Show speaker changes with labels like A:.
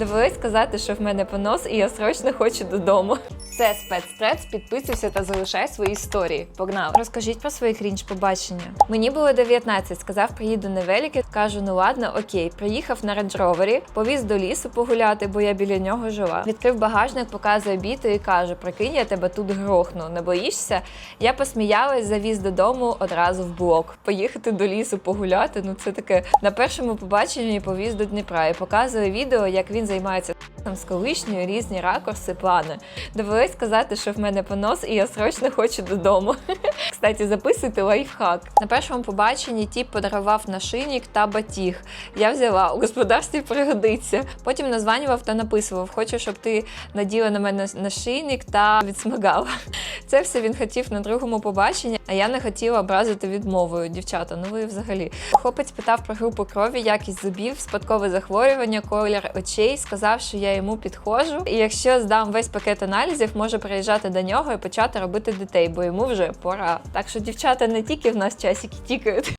A: Довелось сказати, що в мене понос, і я срочно хочу додому. Це спецтрец, підписуйся та залишай свої історії. Погнали! Розкажіть про свої крінж побачення. Мені було 19, сказав, приїду на великі. Кажу, ну ладно, окей. Приїхав на рейндж-ровері, повіз до лісу погуляти, бо я біля нього жила. Відкрив багажник, показує біту і каже: Прикинь, я тебе тут грохну. Не боїшся? Я посміялась, завіз додому одразу в блок. Поїхати до лісу погуляти. Ну це таке на першому побаченні повіз до Дніпра і показує відео, як він займається там з колишньою, різні ракурси, плани. Довелось сказати, що в мене понос, і я срочно хочу додому. Кстати, записуйте лайфхак. На першому побаченні тіп подарував нашийник та батіг. Я взяла у господарстві пригодиться. Потім названював та написував: Хочу, щоб ти наділа на мене нашийник та відсмагала. Це все він хотів на другому побаченні, а я не хотіла образити відмовою. Дівчата, ну ви взагалі. Хлопець питав про групу крові, якість зубів, спадкове захворювання, колір очей. Сказав, що я йому підходжу. І якщо здам весь пакет аналізів, можу приїжджати до нього і почати робити дітей, бо йому вже пора. Так що дівчата не тільки в нас часики тікають.